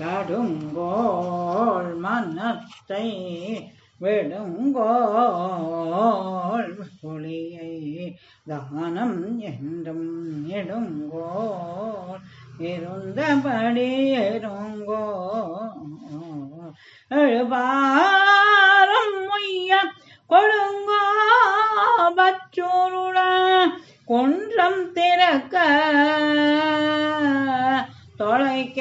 தடுங்கோள் மனத்தை விடுங்கோள் புலியை தானம் என்றும் எடுங்கோள் இருந்தபடி இருங்கோ எழுபாரம் முய்ய கொழுங்கோ பச்சூருட கொன்றம் திறக்க தொலைக்க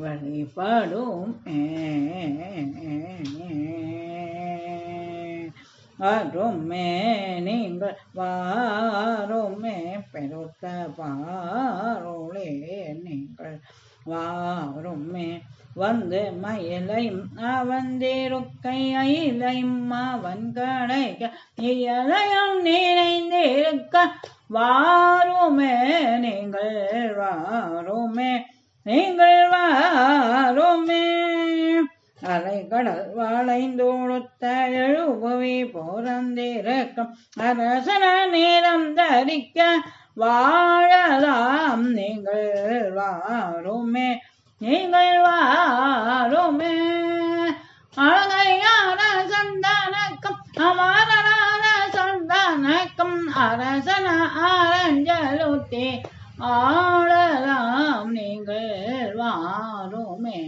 வழிபடும். அருமே நீங்கள் வாருமே பெருத்த பாருளே நீங்கள் வாருமே வந்து மயிலையும் அவந்திருக்கை அயிலையும் அவன் கடைக்க இயலையும் நிறைந்திருக்க வாருமே நீங்கள் வாருமே நீங்கள் வாருமே. அலைகடல் வளைந்தோடுத்த எழுபவி போரந்திருக்கும். அரசன நேரம் தரிக்க வாழலாம். நீங்கள் வாருமே. நீங்கள் வாருமே. அழகையான சந்தானக்கம் அமரரான சந்தானக்கம் அரசன ஆரஞ்சலுத்தே ஆளலாம் நீங்கள் வாருமே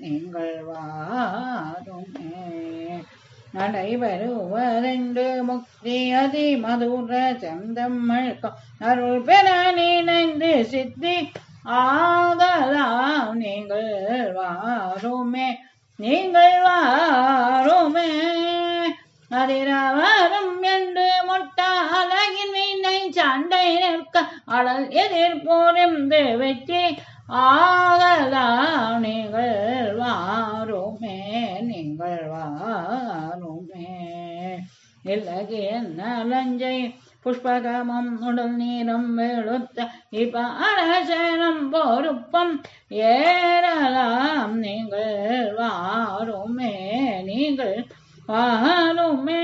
நீங்கள் வாருமே. நடைபெறுவரெண்டு முக்தி அதி மதுர சந்தம் அருள் பெற நினைந்து சித்தி ஆகலாம் நீங்கள் வாருமே நீங்கள் வாருமே. அதிரவரும் சண்டை நிற்க அழல் எதிர்போரும் வெற்றி ஆகலாம். நீங்கள் வாருமே நீங்கள் வாருமே. இலகிய நலஞ்சை புஷ்பகமம் உடல் நீரம் வெளுத்த இப்ப அரசனம் பொறுப்பம் ஏறலாம். நீங்கள் வாருமே நீங்கள் வாருமே.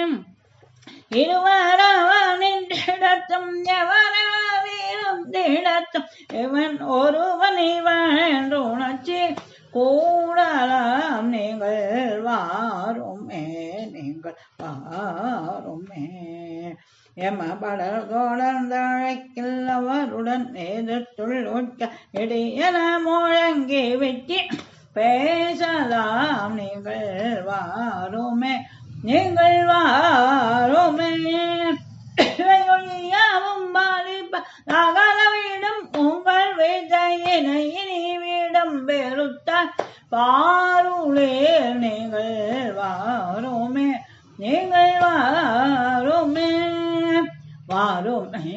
திடத்தும் இருவரவனிடத்தும் எவரவிருந்திடத்தும் இவன் ஒருவனை வாழ்ந்து உணர்ச்சி கூடலாம். நீங்கள் வாருமே நீங்கள் வாருமே. எம படல் கோடந்தழைக்கில் அவருடன் எதிர்த்துள் உட்க இடையன முழங்கி வெட்டி பேசலாம். நீங்கள் வாருமே நீங்கள் வாருமே. வாருமே வாருமே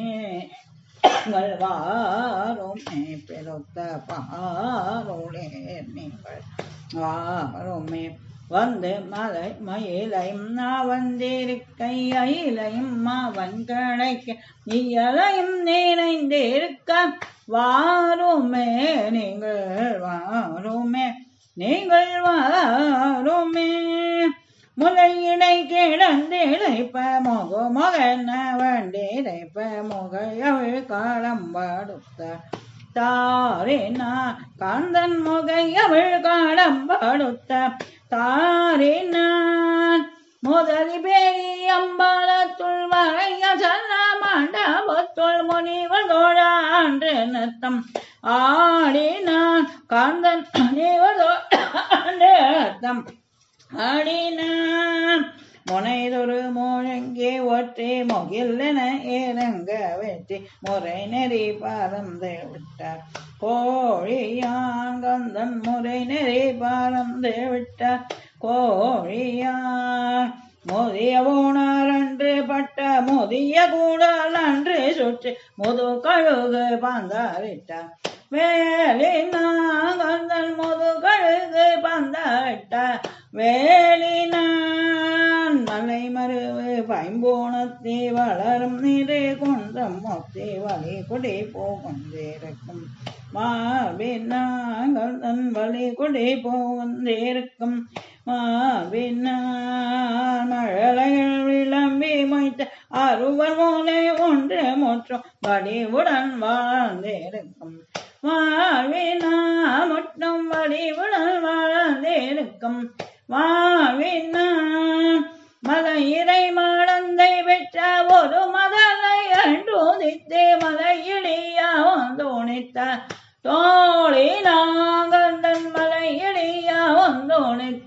நீங்கள் வாருமே பெருத்த பாருளே நீங்கள் வாருமே. வந்து மலை மயிலையும் வந்திருக்கை அயிலையும் அவன் கணைக்க இயலையும் நிறைந்திருக்க வாருமே நீங்கள் வாருமே நீங்கள் வாருமே முலையிடை கிடந்தேழைப்ப மோகோ மகன வண்டிழைப்ப முகையவள் காலம் படுத்த தாரினா காந்தன் முகையவள் காலம் படுத்த தாரினான் முதலி பேரி அம்பாலத்துள் வரைய சல்ல மண்டபத்துள் முனிவர் தோழான்று நத்தம் ஆடினான் காந்தன் முனிவர் தோழான்று நத்தம் ஆடினான். முனைதொரு முழங்கி ஒற்றி முகில்லென இறங்க வெற்றி முறை நெறி பறந்து விட்டார். கோழியாங்கந்தன் முறை நெறி பறந்து விட்டார். கோழியான் முதிய ஊனார் அன்று பட்ட முதிய கூடால் அன்று சுற்றி முது கழுகு பந்தாவிட்டார் வேலினான் முது கழுகு பந்தாவிட்டார் வேலினான் மலை மருவு பைம்போனத்தி வளரும் நிறை குன்றம் மொத்தி வழி குடி போகும் இருக்கும் மார்பினாங்கள் தன் வழி கொடை போந்திருக்கும். மாவினான் மழலைகள் விளம்பி மொய்த்த அறுவர் மூலை ஒன்று முற்றும் வடிவுடன் வாழ்ந்திருக்கும். வாழ்வினா முட்டும் வடிவுடன் வாழ்ந்திருக்கும். வாழ்வினான்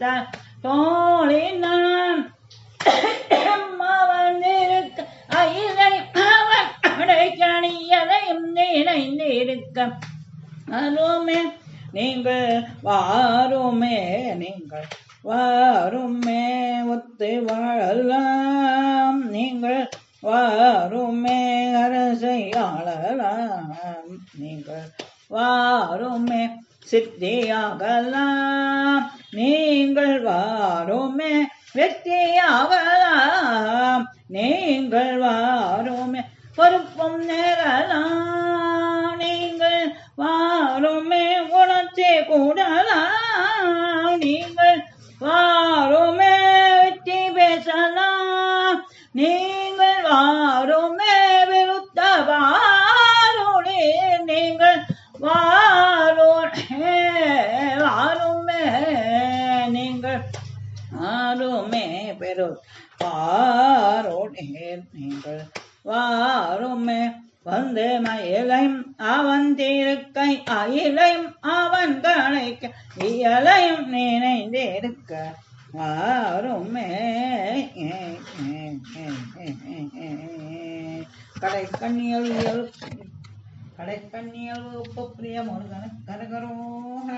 தோணித்த தோழினான் அவன் இருக்க அயிலை அவன் அடைக்கணியதையும் நினைந்திருக்க அருமே நீங்கள் வாருமே நீங்கள் வாருமே ஒத்து வாழலாம். நீங்கள் வாருமே அரசையாளலாம் நீங்கள் வாருமே சித்தியாகலாம். நீங்கள் வாருமே வெற்றியாவலாம் நீங்கள் வாருமே பொறுப்பும் நேரலாம். நீங்கள் வாருமே உணர்ச்சி கூட வாருமே. வந்து மயிலையும் அவன் தீருக்கை அயிலையும் அவன் கணைக்க இயலையும் நினைந்திருக்க. வாருமே. கடைக்கண்ணியல் கடைக்கண்ணியல் கடை கண்ணியல் உப்பு பிரிய முருகன கரகரோக.